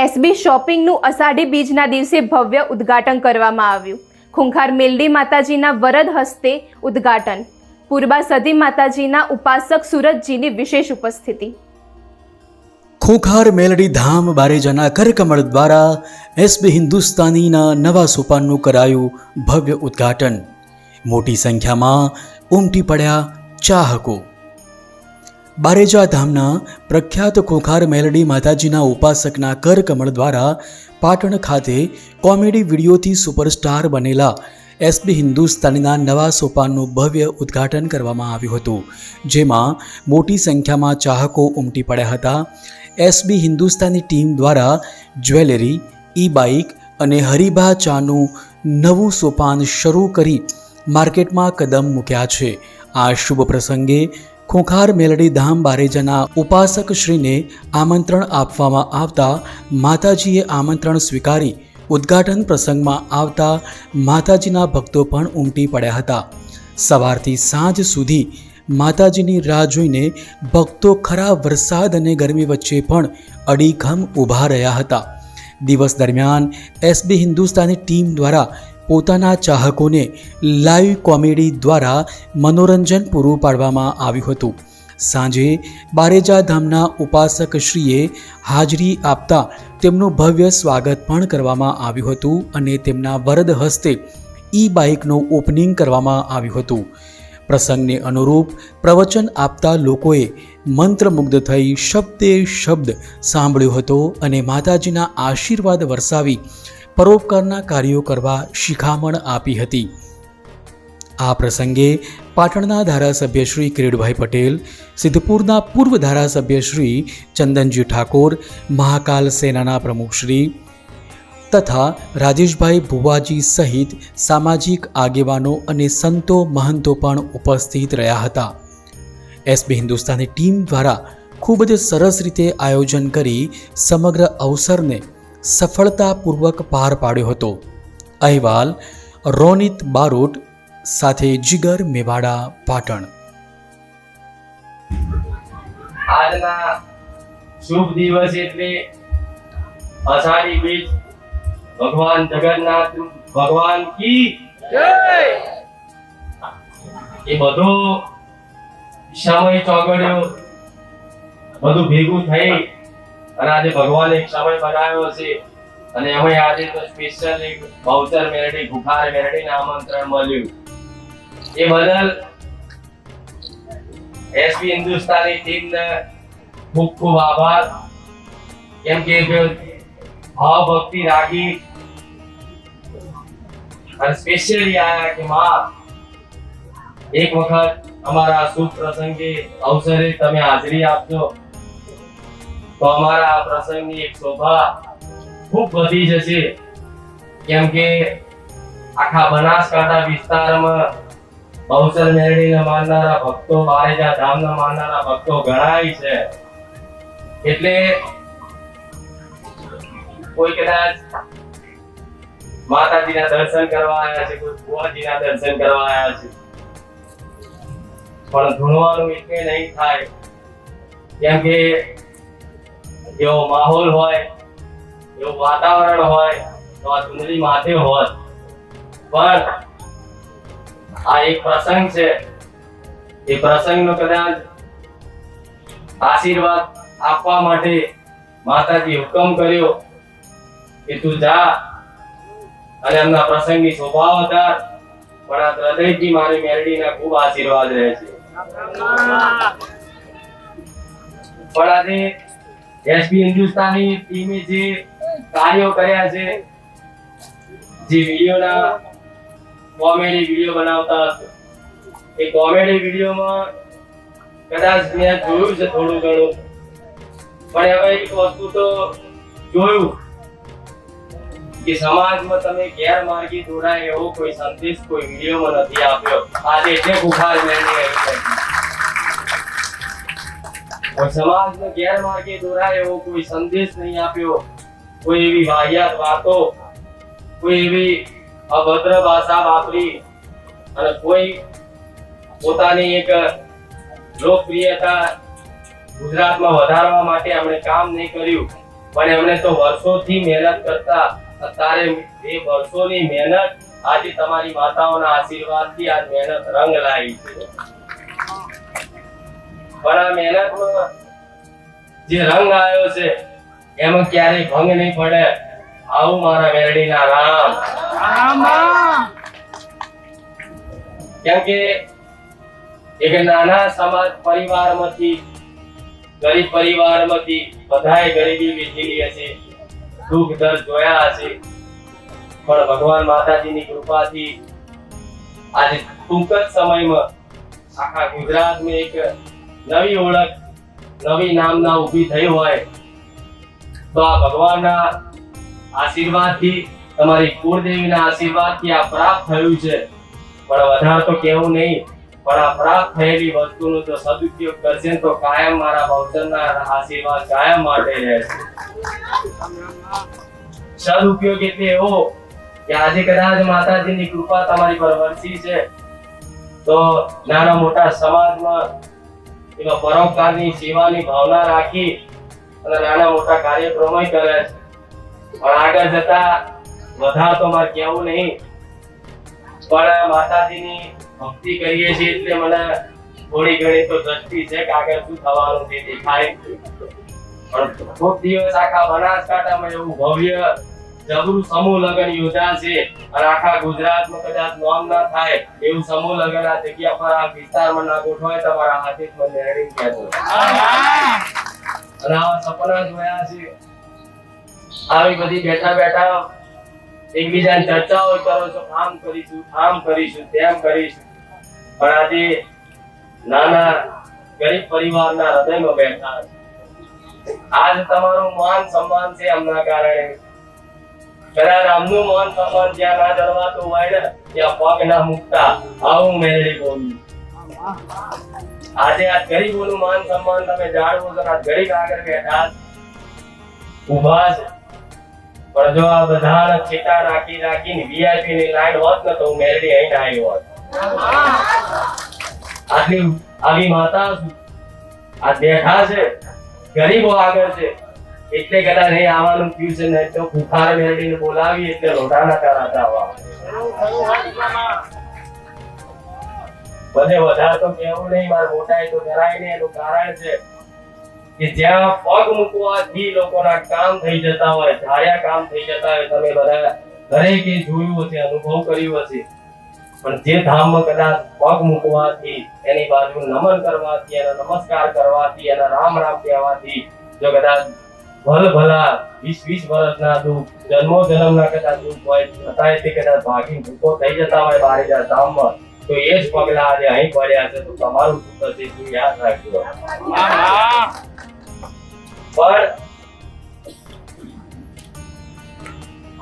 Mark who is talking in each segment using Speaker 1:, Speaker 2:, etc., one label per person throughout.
Speaker 1: SB શોપિંગનું અષાઢી બીજના દિવસે ભવ્ય ઉદ્ઘાટન કરવામાં આવ્યું. ખૂંખાર મેલડી માતાજીના વરદ હસ્તે ઉદ્ઘાટન. પૂર્બા સદી માતાજીના ઉપાસક સુરતજીની વિશેષ ઉપસ્થિતિ.
Speaker 2: ખોખાર મેલડી ધામ બારેજાના કરકમળ દ્વારા એસબી હિન્દુસ્તાનીના નવા સોપાનનું કરાયું ભવ્ય ઉદ્ઘાટન. મોટી સંખ્યામાં ઉમટી પડ્યા ચાહકો. બારેજા ધામના પ્રખ્યાત ખોખાર મેલડી માતાજીના ઉપાસકના કરકમળ દ્વારા પાટણ ખાતે કોમેડી વિડીયોથી સુપરસ્ટાર બનેલા એસબી હિન્દુસ્તાનીના નવા સોપાનનું ભવ્ય ઉદ્ઘાટન કરવામાં આવ્યું હતું, જેમાં મોટી સંખ્યામાં ચાહકો ઉમટી પડ્યા હતા. એસબી હિન્દુસ્તાની ટીમ દ્વારા જ્વેલરી ઈ બાઇક અને હરિભા ચાનું નવું સોપાન શરૂ કરી માર્કેટમાં કદમ મૂક્યા છે. આ શુભ પ્રસંગે ખોખાર મેલડી ધામ બારેજાના ઉપાસક શ્રીને આમંત્રણ આપવામાં આવતા માતાજીએ આમંત્રણ સ્વીકારી ઉદ્ઘાટન પ્રસંગમાં આવતા માતાજીના ભક્તો પણ ઉમટી પડ્યા હતા. સવારથી સાંજ સુધી માતાજીની રાહ જોઈને ભક્તો ખરા વરસાદ અને ગરમી વચ્ચે પણ અડીખમ ઊભા રહ્યા હતા. દિવસ દરમિયાન એસબી હિન્દુસ્તાની ટીમ દ્વારા પોતાના ચાહકોને લાઈવ કોમેડી દ્વારા મનોરંજન પૂરું પાડવામાં આવ્યું હતું. સાંજે બારેજા ધામના ઉપાસક શ્રીએ હાજરી આપતા તેમનું ભવ્ય સ્વાગત પણ કરવામાં આવ્યું હતું અને તેમના વરદ હસ્તે ઈ બાઇકનું ઓપનિંગ કરવામાં આવ્યું હતું. પ્રસંગને અનુરૂપ પ્રવચન આપતા લોકોએ મંત્રમુગ્ધ થઈ શબ્દે શબ્દ સાંભળ્યો હતો અને માતાજીના આશીર્વાદ વરસાવી પરોપકારના કાર્યો કરવા શિખામણ આપી હતી. આ પ્રસંગે પાટણના ધારાસભ્ય શ્રી કિરીટભાઈ પટેલ, સિદ્ધપુરના પૂર્વ ધારાસભ્ય શ્રી ચંદનજી ઠાકોર, મહાકાલ સેનાના પ્રમુખશ્રી તથા રાજેશભાઈ ભુવાજી સહિત સામાજિક આગેવાનો અને સંતો મહંતો પણ ઉપસ્થિત રહ્યા હતા. એસબી હિન્દુસ્તાની ટીમ દ્વારા ખૂબ જ સરસ રીતે આયોજન કરી સમગ્ર અવસરને સફળતાપૂર્વક પાર પાડ્યો હતો. અહેવાલ, રોનિત બારોટ સાથે જીગર મેવાડા, પાટણ.
Speaker 3: આજના શુભ દિવસ એટલે અષાઢી બીજ ભગવાન જગન્નાથ, ભગવાન કી એ બધો સમય ચોગડ્યો બધું ભેગું થઈ અને આજે ભગવાન એક સમય બનાવ્યો છે. અને અમે આજે તો સ્પેશિયલ એક બહુચર મેરડી, ભુખાર મેરડીને આમંત્રણ મળ્યું. એ બદલ એસપી હિન્દુસ્તાની ટીમને ખૂબ ખૂબ આભાર. કેમ કે ભાવ ભક્તિ રાખી અને સ્પેશિયલી આયા કે માં, એક વખત અમારા શુભ પ્રસંગે અવસરે તમે હાજરી આપજો. તો અમારા પ્રસંગની એક શોભા ખૂબ વધી જશે. કેમ કે આખા બનાસકાંઠા વિસ્તારમાં બહુચર મેરડીને માનનારા ભક્તો બારેજા ધામને માનનારા ભક્તો ઘણાય છે. એટલે કોઈ કદાચ માતાજીના દર્શન કરવા આવ્યા છે, કોઈ કુંવરજીના દર્શન કરવા આવ્યા છે. પણ ધૂણવાનું એટલે નહીં થાય. કેમ કે એવો માહોલ હોય, એવું વાતાવરણ હોય, તો આ ચુંદડી માથે હોત પણ આ એક પ્રસંગ છે. એ પ્રસંગનો કદાચ આશીર્વાદ આપવા માટે માતાજી હુકમ કર્યો કે તું જા અને એમના પ્રસંગની સ્વભાવ હતા પણ આ હૃદયથી મારી મેરડીના ખૂબ આશીર્વાદ રહે છે. પણ આજે એસપી હિન્દુસ્તાની ટીમે જે કાર્યો કર્યા છે, જે વિડીયોના કોમેડી વીડિયો બનાવતા હતા. એ કોમેડી વિડીયોમાં કદાચ મેં જોયું છે થોડું ઘણું, પણ હવે એક વસ્તુ તો જોયું કે સમાજમાં તમે ગેરમાર્ગી દોરાય એવો કોઈ સંદેશ કોઈ વિડીયોમાં નથી આપ્યો. આજે એટલે બુખાર મેળવી છે ગેરમાર્ગે દોરાય એવો કોઈ સંદેશ નહીં આપ્યો. કોઈ એવી વાહિયાત વાતો, કોઈ એવી અભદ્ર ભાષા વાપરી અને કોઈ પોતાની એક લોકપ્રિયતા ગુજરાતમાં વધારવા માટે આપણે કામ નહીં કર્યું. પણ એમણે તો વર્ષોથી મહેનત કરતા, અત્યારે એ વર્ષોની મહેનત આજે તમારી માતાઓના આશીર્વાદથી આ મહેનત રંગ લાવી છે. પણ આ મહેનતમાં જે રંગ આવ્યો છે એમાં ક્યારેય ભંગ નહીં પડે. આવું મારા મેરડીના રામ. કેમ કે એક નાના સમાજ પરિવારમાંથી ગરીબ પરિવારમાંથી બધાએ ગરીબી વેઠેલી હશે દુઃખ દર્દ જોયા હશે. પણ ભગવાન માતાજીની કૃપાથી આજે ટૂંક જ સમયમાં આખા ગુજરાતમાં એક નવી ઓળખ, નવી નામના ઊભી થઈ હોય, તો આ ભગવાનના આશીર્વાદથી, તમારી કુળદેવીના આશીર્વાદથી આ પ્રાપ્ત થયું છે. પણ વધારે તો કેવું નહીં, પણ આ પ્રાપ્ત થયેલી વસ્તુનો જો સદુપયોગ કરશે તો કાયમ મારા બહુચરના આશીર્વાદ કાયમ માટે રહેશે. સદુપયોગ એટલે એવો કે આજે કદાચ માતાજીની કૃપા તમારી પર વરસી છે. તો નાના મોટા સમાજમાં એવા પરોપકારની સેવાની ભાવના રાખી અને નાના મોટા કાર્યક્રમો કરે છે. પણ આગળ જતા વધારે તો મારે કહેવું નહીં, પણ માતાજીની ભક્તિ કરીએ છીએ એટલે મને થોડી ઘણી તો દ્રષ્ટિ છે કે આગળ શું થવાનું છે દેખાય. પણ ખૂબ દિવસ આખા બનાસકાંઠામાં એવું ભવ્ય જબરું સમૂહ લગ્ન યોજાશે અને આખા ગુજરાતમાં કદાચ નોમ ના થાય એવું સમૂહ લગ્ન આ જગ્યા પર આ વિસ્તારમાં ના ગોઠવાય, તમારા હાથી મને હેડિંગ કહેજો અને આવા સપના જોયા છે. આવી બધી બેઠા બેઠા એકબીજાની ચર્ચાઓ કરો છો, આમ કરીશું આમ કરીશું, તેમ કરીશું. પણ આજે નાના ગરીબ પરિવારના હૃદયમાં બેઠા આજ તમારું માન સન્માન છે, એમના કારણે. કદાચ રામનું માન સન્માન જ્યાં ના ધરવાતું હોય ત્યાં પગ ના મૂકતા. આવું મેળવી બોલી. આજે આ ગરીબોનું માન સન્માન તમે જાળવો તો આ ગરીબ આગળ બેઠા ઊભા છે. પણ જો આ બધાના છેટા રાખી રાખીને વીઆઈપી ની લાઈન હોત ને, તો હું મેળવી અહીં આવ્યો હોત. આટલી આવી માતા આ બેઠા છે. ગરીબો આગળ છે. એટલે કદાચ નહીં આવવાનું થયું છે ને તો ભૂખાર મેળવીને બોલાવી એટલે લોટાના કરાતા આવવા બધે વધારે તો કેવું નહીં, મારે મોટાએ તો કરાય નહીં, એનું કારણ છે કે જ્યાં પગ મૂકવાથી લોકોના કામ થઈ જતા હોય, ધાર્યા કામ થઈ જતા હોય, તમે બધા દરેકે જોયું હશે, અનુભવ કર્યો હશે. પણ જે ધામમાં કદાચ પગ મૂકવાથી, એની બાજુ નમન કરવાથી, એના નમસ્કાર કરવાથી, એના રામ રામ કહેવાથી, જો કદાચ ભલ ભલા વીસ વીસ વર્ષના દુઃખ, જન્મો જન્મના કદાચ દુઃખ હોય, છતાંય તે કદાચ ભાગી ભૂખો થઈ જતા હોય બારેજા ધામમાં, તો એ જ પગલા આજે અહીં પડ્યા છે, તો તમારું શું થશે શું યાદ રાખજો. પણ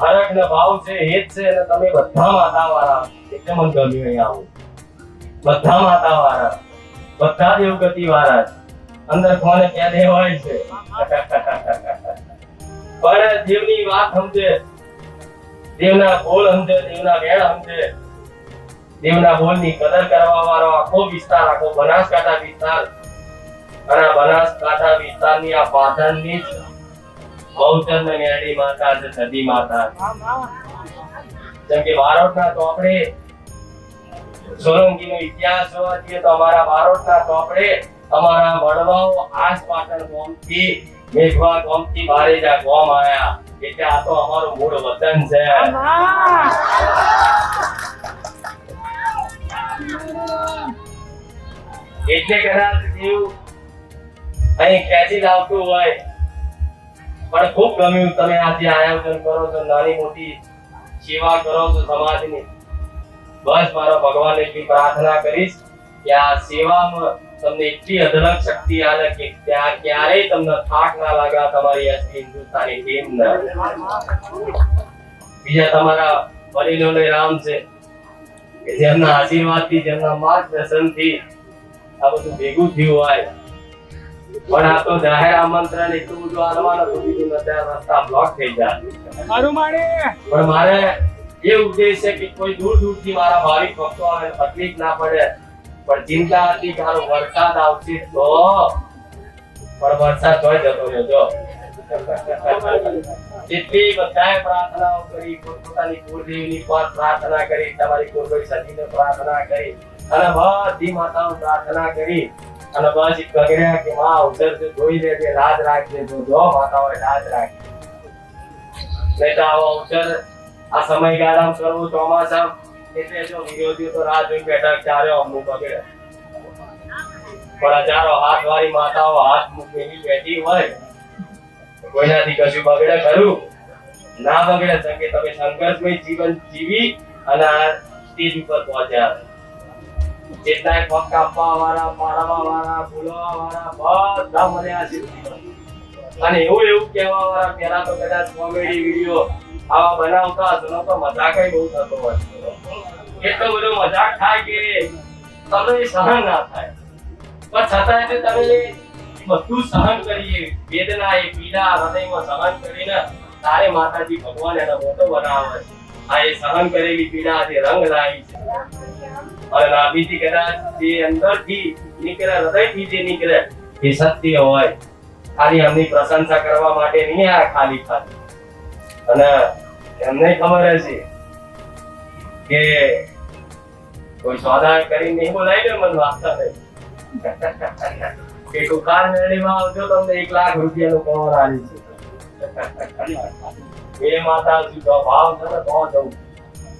Speaker 3: હરક ને ભાવ છે, એ જ છે, અને તમે બધા માતા વાળા એટલે મને ગમ્યું અહીં આવું. બધા માતા વાળા બધા દેવગતિ વાળા અંદર કોને ક્યાં દેવાય છે? પણ દેવની વાત સમજે. દેવના બોલ સમજે દેવના વેળ સમજે. દેવના બોલની કદર કરવા વાળો આખો વિસ્તાર, આખો બનાસકાંઠા વિસ્તાર. અને બનાસકાંઠા વિસ્તારની આ પાટણની જ બહુચર મેરડી માતા છે સદી માતા. જેમ કે બારોટના ચોપડે સોલંકીનો ઇતિહાસ જોવા જઈએ તો અમારા બારોટના ચોપડે અમારા વડવાઓ આજ પાટણ ગામથી મેઘવા ગામથી બારેજા ગામ આયા. એટલે આ તો અમારું મૂળ વતન છે. એટલે કદાચ જીવ અહીં ખેંચી લાવતું હોય. પણ ખૂબ ગમ્યું તમે આજે આયોજન કરો છો, નાની મોટી સેવા કરો છો સમાજની. બસ મારો ભગવાન એટલી પ્રાર્થના કરીશ કે આ સેવામાં તમને એટલી અઢળક શક્તિ આવે કે ત્યાં ક્યારેય તમને થાક ના લાગે તમારી અસલી હિન્દુસ્તાની ટીમ બીજા તમારા વડીલોને રામ છે કે જેમના આશીર્વાદથી જેમના માર્ગદર્શનથી આ બધું ભેગું થયું હોય. પણ આ તો જાહેર આમંત્રણ એટલું બધું આલવાનું હતું બીજું નથી રસ્તા બ્લોક થઈ જાય. પણ મારે એ ઉદ્દેશ છે કે કોઈ દૂર દૂરથી મારા ભાવિક ભક્તો આવે તકલીફ ના પડે પણ ચિંતા હતી કે હારો વરસાદ આવશે તો પણ વરસાદ તો જતો રહ્યો, જો. એટલી બધાએ પ્રાર્થનાઓ કરી, પોતપોતાની કુળદેવીની પર પ્રાર્થના કરી, તમારી કુળદેવી સજીને પ્રાર્થના કરી, અને બધી માતાઓ પ્રાર્થના કરી, અને બસ કગડ્યા કે માં છે જોઈ લેજે, રાજ રાખજે, જો જો, માતાઓએ રાજ રાખી. નહીં તો આવો અવસર આ સમયગાળામાં કરવું ચોમાસામાં અને પહોંચ્યા જેટલાય પગ કાપવા વાળા પાડવા વાળા બોલવા વાળા બધા મને આ અને એવું એવું કહેવા વાળા પેલા તો કદાચ કોમેડી વીડિયો આવા બનાવતા હશો તો મજાક બહુ થતો હોય એટલો બધો મજાક થાય કે તમને સહન ના થાય. પણ છતાં એટલે તમે બધું સહન કરીએ વેદના એ પીડા, હૃદયમાં સહન કરીને તારે માતાજી ભગવાન એનો મોટો બનાવે. આ એ સહન કરેલી પીડા જે રંગ લાવી છે. અને નાભીથી કદાચ જે અંદરથી નીકળે, હૃદયથી જે નીકળે, એ સત્ય હોય. ખાલી એમની પ્રશંસા કરવા માટે નહીં આ ખાલી ખાલી. અને એમને ખબર હશે કે કોઈ સોદા કરીને બોલાય ને મને વાસ્તા કે કુકાર મેળીમાં આવજો, તમને એક લાખ રૂપિયાનું કવર આવી છે એ માતા શું તો ભાવ છે ને તો જવું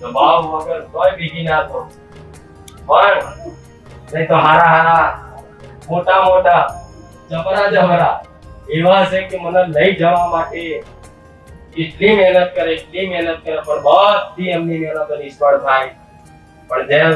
Speaker 3: તો ભાવ વગર તોય બીજી ના તો પણ નહીં તો હારા હારા, મોટા મોટા, જબરા જબરા એવા છે કે મને લઈ જવા માટે એટલી મહેનત કરે, એટલી મહેનત કરે, પણ બધી એમની મહેનત નિષ્ફળ થાય. પણ જેમ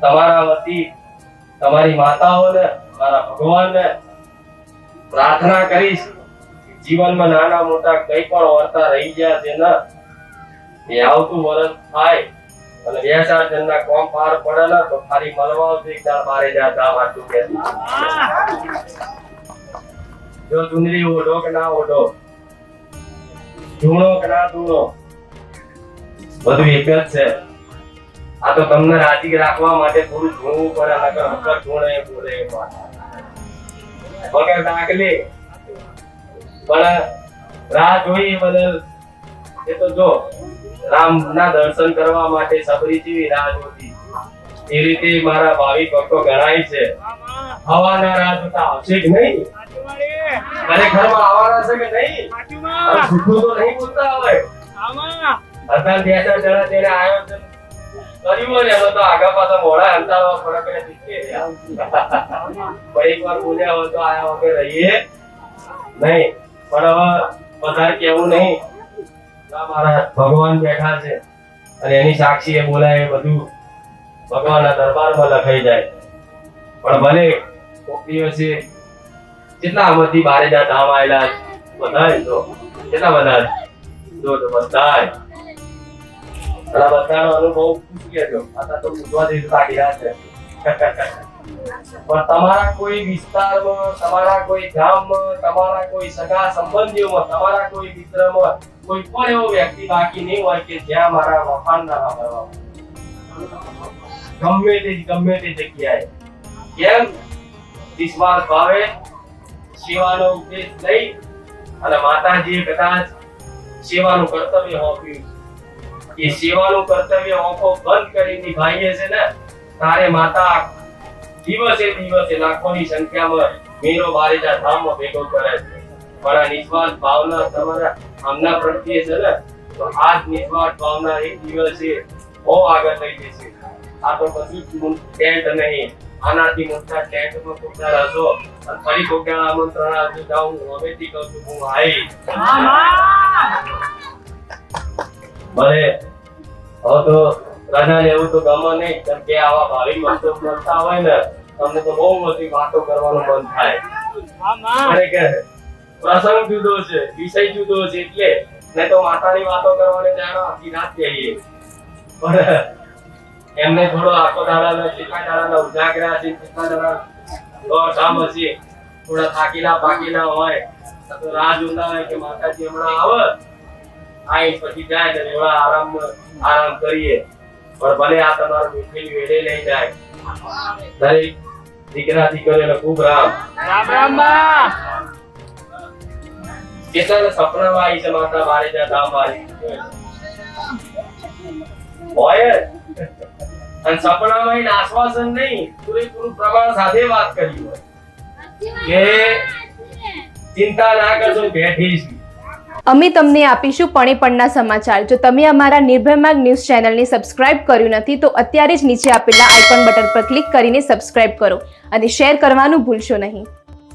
Speaker 3: તમારા વતી, તમારી માતાઓને, મારા ભગવાનને પ્રાર્થના કરીશ, જીવનમાં નાના મોટા કઈ પણ વર્તા રહી ગયા છે ને, એ આવતું વરસ થાય અને બે ચાર જણના કોમ પાર પડે ને, તો ખાલી મળવા આવશે એક દાડ બારે જતા વાંચું કે જો ચુંદડી ઓઢો કે ના ઓઢો? ધૂણો કે ના ધૂણો? બધું એક જ છે. આ તો તમને રાજી રાખવા માટે થોડું ધૂણવું પડે, નકર વગર ધૂણે બોલે વગર ડાકલી પણ રાહ જોઈ બદલ એ તો જો રામ ના દર્શન કરવા માટે સબરી જેવી રાહ જોતી. એ રીતે મારા ભાવિ ભક્તો ગણાય છે. હવાના રાહ જોતા આવશે જ નહીં? ખરેખરમાં આવવાના છે કે નહીં? હવે જૂઠું તો નહીં બોલતા હોય અત્યારે બે ચાર જણા તેને આયોજન કર્યું ને તો આગા પાછા મોડા અંતારવા ફરક એટલે શીખીએ રહ્યા. પણ બોલ્યા હોય તો આયા વગર રહીએ. નહીં પણ હવે વધારે કેવું નહીં. મારા ભગવાન બેઠા છે અને એની સાક્ષી એ બોલાય એ બધું. ભગવાનના દરબારમાં લખાઈ જાય. પણ ભલે કોક દિવસે કેટલા આમાંથી બારે જા ધામ આયેલા? બધાય જો. કેટલા બધા જો તો બધાય. આ બધાનો અનુભવ પૂછી લેજો આ તો પૂછવા જેવું કાઢી છે. પણ તમારા કોઈ વિસ્તારમાં તમારા કોઈ ગામમાં તમારા કોઈ સગા સંબંધીઓમાં તમારા કોઈ મિત્રમાં કોઈ પણ એવો વ્યક્તિ બાકી નહીં હોય કે જ્યાં મારા વખાણ ના સાંભળવા ગમે તે ગમે તે જગ્યાએ. કેમ? વિશ્વાસ ભાવે સેવાનો ઉપદેશ લઈ અને માતાજીએ કદાચ સેવાનું કર્તવ્ય સોંપ્યું. એ સેવાનું કર્તવ્ય ઓંખો બંધ કરી નિભાઈએ છે ને, તારે માતા દિવસે દિવસે લાખોની સંખ્યામાં મેરો બારેજા ધામમાં ભેગો કરે છે. આ નિસ્વાર્થ ભાવના તમારા આમના પ્રત્યે છે ને, તો આ જ નિસ્વાર્થ ભાવના એક દિવસે બહુ આગળ લઈ જશે. આ તો કશું ટેન્ટ નહીં. આનાથી મોટા ટેન્ટમાં રહેશો. અને ફરી કોકડા આમંત્રણ આપજો. જાઉં હવેથી કહું છું હું આઈ. ભલે. હવે તો રજા એવું તો ગમે નહીં કેમ કે આવા ભાવિ મસ્તો મળતા હોય ને તમને તો બહુ બધી વાતો કરવાનું મન થાય. ખરેખર પ્રસંગ જુદો છે વિષય જુદો છે એટલે નહીં તો માતાની વાતો કરવાની જાણો આખી રાત કહીએ. પણ એમને થોડો આખો દાડાના કેટલા દાડાના ઉજાગરા છે કેટલા દાડા. દોડધામ હશે થોડા થાકેલા પાકેલા હોય તો રાહ જોતા હોય કે માતાજી હમણાં આવે. આઈ પછી જાય ને થોડા આરામ આરામ કરીએ. પણ ભલે આ તમારું મુશ્કેલી વેડે લઈ જાય. દરેક દીકરા દીકરીઓને ખૂબ રામ. કેટલાને સપનામાં આવી છે માતા? મારે ત્યાં ધામ મારી હોય. અને સપનામાં આશ્વાસન નહીં, પૂરેપૂરું પ્રમાણ સાથે વાત કરી હોય. કે ચિંતા ના કરશો, બેઠી છું
Speaker 1: અમે તમને આપીશું પણે પણના સમાચાર. જો તમે અમારા નિર્ભયમાર્ગ ન્યૂઝ ચેનલને સબસ્ક્રાઇબ કર્યું નથી, તો અત્યારે જ નીચે આપેલા આઇકોન બટન પર ક્લિક કરીને સબસ્ક્રાઇબ કરો અને શેર કરવાનું ભૂલશો નહીં.